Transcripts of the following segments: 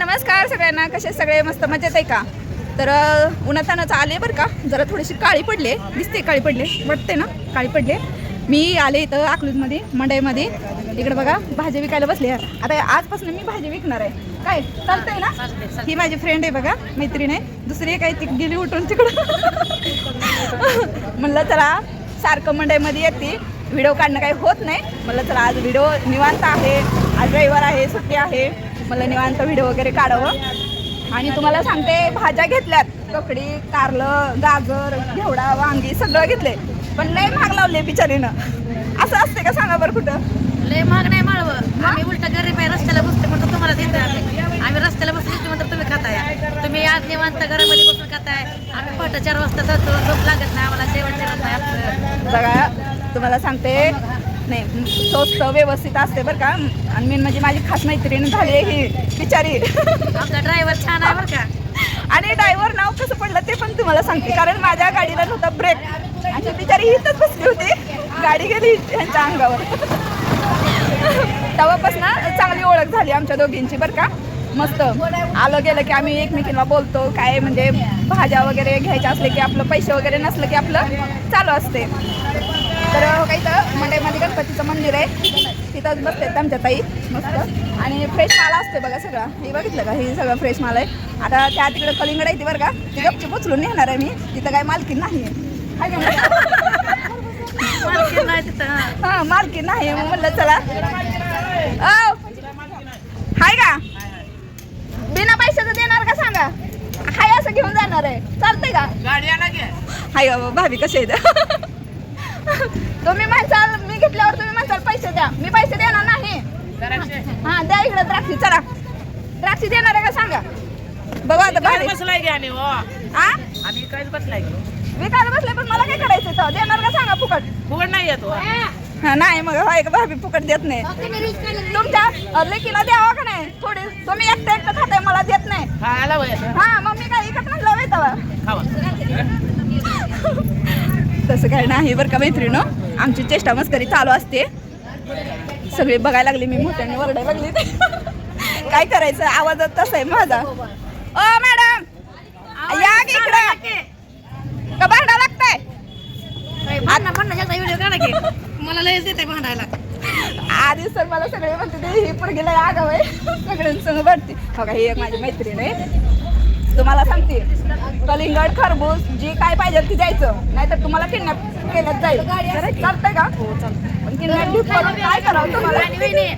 नमस्कार सगळ्यांना कसे सगळे? मस्त मजेत आहे का? तर उन्हातानाच आले बरं का? जरा थोडीशी काळी पडले. दिसते काळी पडले. वाटते ना? काळी पडले. मी आले इथं अकलूजमध्ये मंडईमध्ये. इकडे बघा भाजी विकायला बसले. आता आजपासून मी भाजी विकणार आहे. काय? चालतंय ना? ही माझी फ्रेंड आहे बघा मैत्रीण आहे. दुसरी काय ती गेली उठून तिकडं. म्हणलं चला सारखं मंडईमध्ये येते. व्हिडिओ काढणं काही होत नाही. म्हणलं चला आज व्हिडिओ निवांत आहे. आज रविवार आहे सुट्टी आहे. मला निवांत व्हिडिओ वगैरे काढावं. आणि तुम्हाला सांगते भाज्या घेतल्यात. ककडी कारलं गाजर घेवडा वांगी सगळं घेतले पण लय महाग लावले बिचारीनं. असं असते का सांगा बरं कुठं? लय महाग नाही माळवं. आम्ही उलट गरीब आहे रस्त्याला बसते म्हणतो तुम्हाला देतो आम्ही आम्ही रस्त्याला बसले म्हणतो तुम्ही खाताय. तुम्ही आज निवांत घरामध्ये बसून खाताय. आम्ही पहाटे चार वाजता जातो झोप लागत नाही आम्हाला जेवण जेवत नाही बघा तुम्हाला सांगते नाही स्वस्त व्यवस्थित असते बरं का. आणि मेन म्हणजे माझी खास मैत्रीण झाली आहे ही बिचारी. आमचा ड्रायव्हर छान आहे बरं का. आणि ड्रायव्हर नाव कसं पडलं ते पण तुम्हाला सांगते कारण माझ्या गाडीला नव्हता ब्रेक आणि बिचारी इथंच बसली होती. गाडी गेली यांच्या अंगावर. तेव्हापासून चांगली ओळख झाली आमच्या दोघींची बरं का. मस्त आलं गेलं की आम्ही एकमेकींना बोलतो काय म्हणजे भाज्या वगैरे घ्यायच्या असले की आपलं पैसे वगैरे नसलं की आपलं चालू असते. तर काही तर मंडईमध्ये गणपतीचं मंदिर आहे. तिथंच बसतात आमच्या ताई मस्त. आणि फ्रेश माल असते बघा सगळा. हे बघितलं का? हे सगळं फ्रेश माल आहे. आता त्या तिकडे कलिंगड आहे ती बरं का? ती गपची उचलून नेणार आहे मी. तिथं काय मालकी नाही हा. मालकी नाही. मग म्हणलं चला. हाय का? बिना पैशाचं देणार का सांगा? हाय असं घेऊन जाणार आहे. चालतंय का? हाय भाभी कसे आहेत? तुम्ही म्हणसाल मी घेतल्यावर तुम्ही म्हणसाल पैसे द्या. मी पैसे देणार नाही. हा द्या इकडे द्राक्षी चला. द्राक्षी देणार आहे का सांगा? बघा आता भाभी बसलाय की आम्ही हो. हा आम्ही काहीच बसलाय की. विकायला बसले पण मला काय करायचं तर देणार का सांगा फुकट? फुकट नाही येतो हा. नाही मग होय का? भाभी फुकट देत नाही. तुमच्या लेकीला द्यावा का नाही? थोडी तुम्ही एकटं एकटं खाताय मला देत नाही. हा हा मग मी काय इकत म्हणलं तसं काय नाही बरं का मैत्रिणं. आमची चेष्टा मस्करी चालू असते. सगळे बघायला लागले मी मोठ्याने वरडायला लागले. काय करायचं? आवाजात तसा आहे माझा. ओ मॅडम! या इकडं. का. भांडा लागताय? मला लयच देते भांडायला. आधी सर मला सगळे म्हणते ही पण गेलं आगाव आहे. सगळ्यांसंग हो का ही एक माझी मैत्रीण आहे. तुम्हाला सांगते. कलिंगड खरबूज जी काय पाहिजे ती द्यायचं. नाहीतर तुम्हाला किडनॅप केलं जाईल. चालतंय का? हो पण किडनॅप काय करावं तुम्हाला? आणि वहिनी,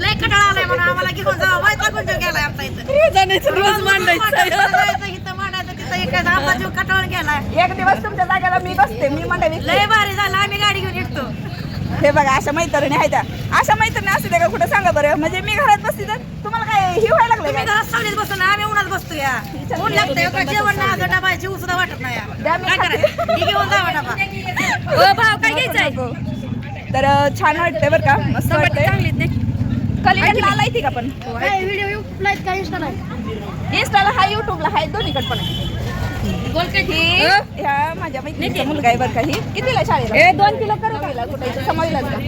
लय कटाळा आलाय म्हणून आम्हाला घेऊन जावं वाईट लागून जेव गेलाय आमचा इथं. रोज जायचं, इथं मांडायचं तिथं आमचा जीव कटाळून गेलाय. एक दिवस तुमच्या जागेला मी बसते. मी म्हणते लय भारी झालं आम्ही गाडी घेऊन येतो हे बघा अशा मैत्रिणी आहेत. त्या. अशा मैत्रिणी असू दे का कुठं सांगा बरं. म्हणजे मी घरात बसते तर तुम्हाला काय ही व्हायला लागलं तुम्ही का? घरात सावलीत बसतो ना आम्ही उन्हात बसतो या. ऊन जेवण ना आता डबा जीव सुद्धा वाटत नाही या. द्या मी काय. करायचं ही घेऊन जावा डबा. ओ भाव काय घ्यायचंय तर अं, छान वाटतंय बरं का. मस्त वाटतंय. आलाय ती का पण? व्हिडिओ का इंस्टाला इंस्टाला हाय युट्यूबला हाय दोन्हीकडे पण आहे. ही ह्या माझ्या मैत्रिणीचा मुलगा आहे बरं का ही. कितीला शाळेला दोन किलो करू का? कुठे? समावीलाच का?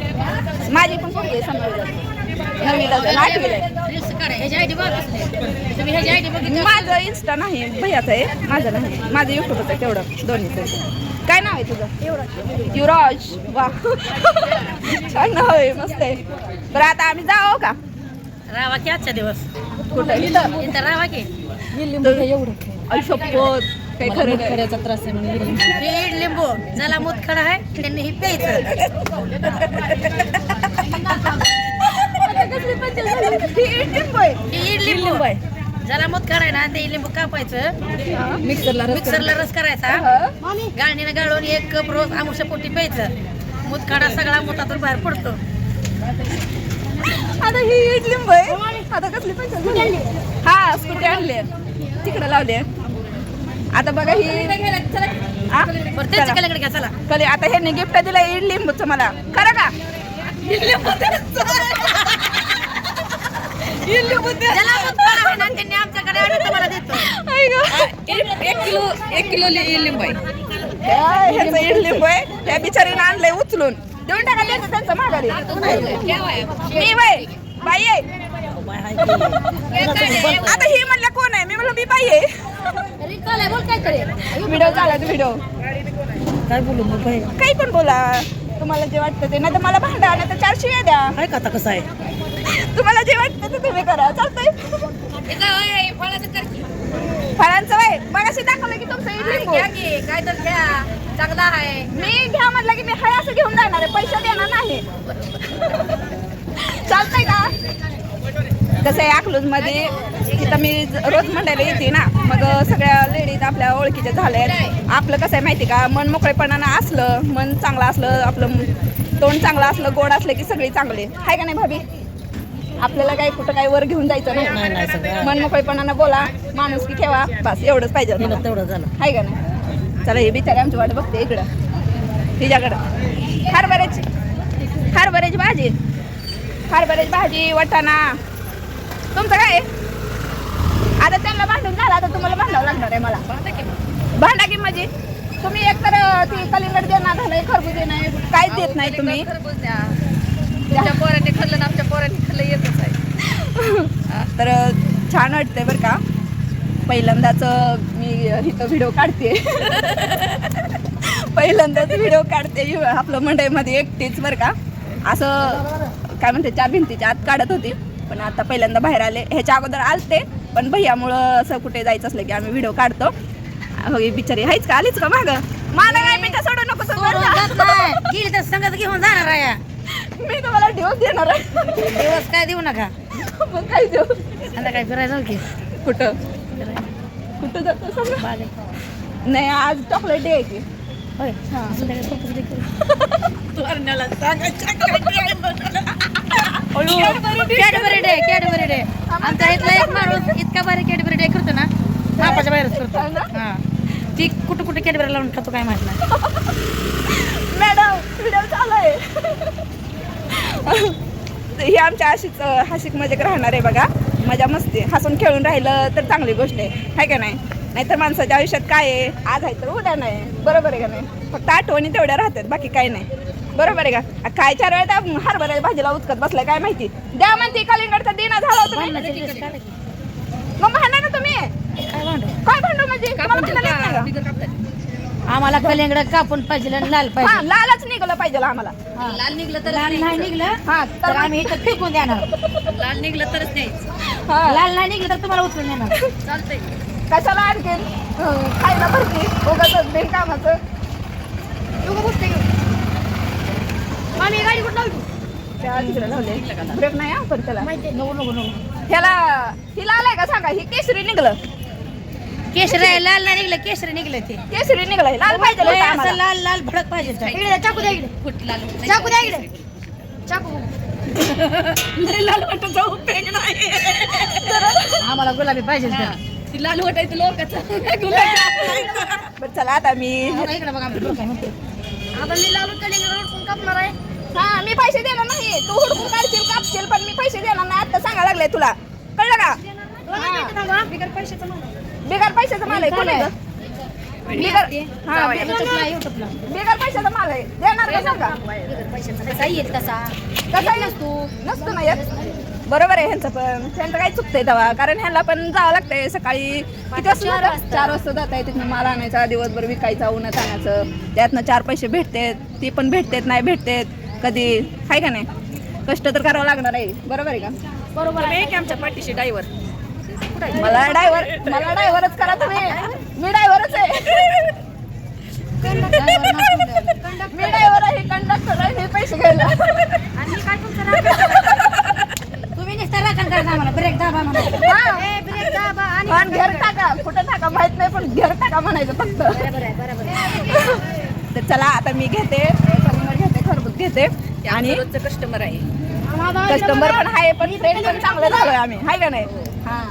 माझी पण पोरगी आहे समावीला जाईल, आठवीला माझं इन्स्टा नाही भैयाचं आहे. माझं नाही. माझं युट्यूबच आहे तेवढं. दोन्हीचं आहे. काय नाव आहे तुझं? युवराज. वा. छान नाव आहे मस्त आहे. बरं आता आम्ही जावं का? रावा की आजचा दिवस? कुठं? रावा की. आयुष्यपत काही खरं नाही. त्रास आहे म्हणून ही लिंबू. ज्याला मूत खडा आहे त्यांनी ही प्यायचं. ही लिंबू आहे. ज्याला मूत ना ते लिंबू कापायचं. मिक्सरला मिक्सरला रस करायचा. गाळणीनं गाळून एक कप रोज आमुषा पोटी प्यायचं. मूत खडा सगळा मुतातून बाहेर पडतो. आता ही इड लिंबू आहे. आता कसली पंचायत हा स्कूटी आणली तिकडे लावली आता बघा ही हा? कले आता ह्यांनी गिफ्ट दिलं इड लिंबूचं मला. खरं का. एक किलो एक किलो लि- लिंबू ह्याचं इड लिंबू आहे. त्या बिचारीनं आणलंय उचलून. देऊन टाका त्यांचं त्यांचं माघारी. मी बाई बाई आहे. आता ही म्हणलं कोण आहे? मी म्हणलं मी बाई आहे. व्हिडिओ चालत व्हिडिओ. काय बोलू मग बाई? काही पण बोला. तुम्हाला जे वाटतं ते. नाही तर मला भांडा नाही तर चार शिव्या द्या. काय का आता कसं आहे? तुम्हाला जे वाटतं ते तुम्ही करा. चालतंय. फळाचं वय मगाशी दाखवलं की तुमचं इडली घ्या की, काय तर घ्या. चांगला आहे. मी घ्या म्हटलं की मी हाय असं घेऊन जाणार आहे. पैसे देणार नाही. चालतंय का कसं आहे अकलूजमध्ये तिथं मी रोज मंडळाला येते ना मग सगळ्या लेडीज आपल्या ओळखीच्या झाल्या आपलं कसं आहे माहिती का मन मोकळेपणानं असलं मन चांगलं असलं आपलं तोंड चांगलं असलं गोड असलं की सगळी चांगली. हाय का नाही भाभी? आपल्याला काही कुठं काही वर घेऊन जायचं नाही. मन मोकळेपणानं बोला माणूस की ठेवा बस एवढंच पाहिजे तेवढं झालं. हाय का नाही? चला हे बिचारी आमची वाट बघते इकडं. तिच्याकडं. हरभऱ्याची हरभऱ्याची भाजी. हरभऱ्याची भाजी वाटाणा. तुमचं काय आहे? आता त्यांना भांडून झालं आता तुम्हाला भांडावं लागणार आहे मला. भांडा की म्हणजे तुम्ही एकतर ती कलिंगड देणार झालंय खरबूज नाही काय देत नाही तुम्ही. तुमच्या पोरांनी खाल्लं ना आमच्या पोरांनी खाल्लं येतच आहे. तर छान वाटतंय बरं का. पहिल्यांदाच मी इथं व्हिडिओ काढते. पहिल्यांदाच व्हिडिओ काढते. आपलं मंडईमध्ये एकटीच बरं का. असं काय म्हणते चार भिंतीच्या आत काढत होती. पण आता पहिल्यांदा बाहेर आले. ह्याच्या अगोदर आलते. पण भैयामुळं असं कुठे जायचं असलं की आम्ही व्हिडिओ काढतो. हो बिचारी आहेच का? आलीच का माग? मला काय पिठा सोडू नको तर संगत घेऊन जाणार आहे. मी तुम्हाला दिवस देणार आहे. दिवस काय देऊ नका. मग काय देऊ? आता काय फिरायचं की. कुठं? कुठं जातो सांगा? नाही आज चॉकलेट डे आहे की. होय. हा. संध्याकाळी स्वयंपाक सांगायचं कॅडबरी डे कॅडबरी डे आमच्या इथला एक माणूस इतका भारी कॅडबरी डे करतो ना मापाच्या बाहेरच करतो. हो ती कुठं कुठं कॅडबरी लावून खातो काय माहीत नाही. मॅडम व्हिडिओ चालू आहे ही आमच्या अशीच हाशिक मजेक राहणार आहे बघा. मजा मस्ती. हसून खेळून राहिलं तर चांगली गोष्ट आहे. हाय का नाही? नाहीतर माणसाच्या आयुष्यात काय आहे? आज आहे तर उद्या नाही. बरोबर आहे का नाही? फक्त आठवणी तेवढ्या राहतात बाकी काय नाही. बरोबर आहे का? काय चार वेळा त्या भाजीला उचकत बसलाय काय माहिती? द्या म्हणते कलिंगडचा दिना झाला होता. मग भांडा ना तुम्ही? काय भांडू? काय भांडू म्हणजे? तुम्हाला भांडायला येत नाही का? आम्हाला कलिंगड कापून पाहिजे आणि लाल हा पाहिजे लालच निघलं पाहिजे आम्हाला. लाल निघलं तर लाल नाही निघलं हा तर तर आम्ही इथं फेकून देणार. लाल निघलं तरच न्यायचं. हा. लाल नाही निघलं तर तुम्हाला उचलून देणार. चालतंय. कशाला आणखीन? हं, खायला भरती. उगाच बिन कामाचं आम्ही गाडी कुठं लावली त्या तिकडे लावले ब्रेक नाही हा पण त्याला ह्याला हिला आलाय का सांगा? ही केसरी निघलं. केशरी आहे, लाल नाही निघलं केशरी निघलं ते. केसरी निघलंय लाल पाहिजे लय होतं असं आम्हाला. लाल लाल भडक पाहिजे इकडे चाकू द्या इकडे. चाकू द्या इकडे. चाकू. लाल वाटायचा उपयोग नाही. आम्हाला गुलाबी पाहिजे. ती लाल वाटायचं लोकांचं बरं चला आता मी. बघा इकडे आता मी लाल कलिंगड कापणार आहे. हा मी पैसे देणार नाही. तू हुडकून काढशील कापशील पण मी पैसे देणार नाही. आता सांगा लागले तुला. कळलं का? बिगर पैशाचं बिगर पैशाचा माल आहे. कोण आहे? बिगर हा बिगर पैशाचा माल आहे. देणार का सांगा? कसा कसा कसा नसतो नसतो ना येत. बरोबर आहे ह्यांचं पण. त्यांचं काय चुकतंय तेव्हा. कारण ह्यांना पण जावं लागतंय. सकाळी किती? वाजता. चार वाजता जात आहे तिथनं माल आणायचा दिवसभर विकायचा उन्हात आणायचं. त्यातनं चार पैसे भेटतेत. ती पण भेटतेत नाही भेटतेत. कधी आहे का नाही? कष्ट तर करावं लागणार आहे. बरोबर आहे का? बरोबर आहे. की आमच्या पाठीशी ड्रायव्हर मला ड्रायव्हर मला ड्रायव्हरच करा तुम्ही. मी ड्रायव्हरच आहे. मी ड्रायव्हर आहे कंडक्टर आहे हे पैसे घ्यायला. आणि काय तुमचं? तुम्ही नुसतं राखण करा आम्हाला ब्रेक दाबा म्हणा हा. ए, ब्रेक दाबा आणि पण घर टाका. कुठं टाका माहीत नाही पण घर टाका म्हणायचं फक्त. बरोबर आहे बरोबर आहे. तर चला आता मी घेते. खरबूज घेते. आणि रोजचं कस्टमर आहे. कस्टमर पण आहे पण फ्रेंड पण चांगलं झालोय आम्ही. हाय का नाही? हा.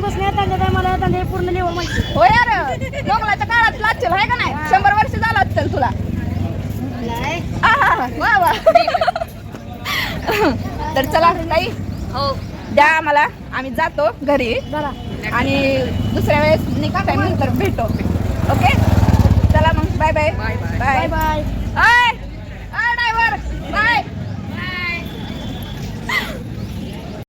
बसले त्यांच्या मला पूर्ण माहिती हो यार. मोगलाच्या काळात लागतील हाय का नाही? शंभर वर्ष झालं असेल तुला. वा वा. तर चला ताई. हो. द्या आम्हाला. आम्ही जातो घरी. आणि दुसऱ्या वेळेस निघा काय नंतर भेटो. ओके चला मग bye bye bye bye bye bye bye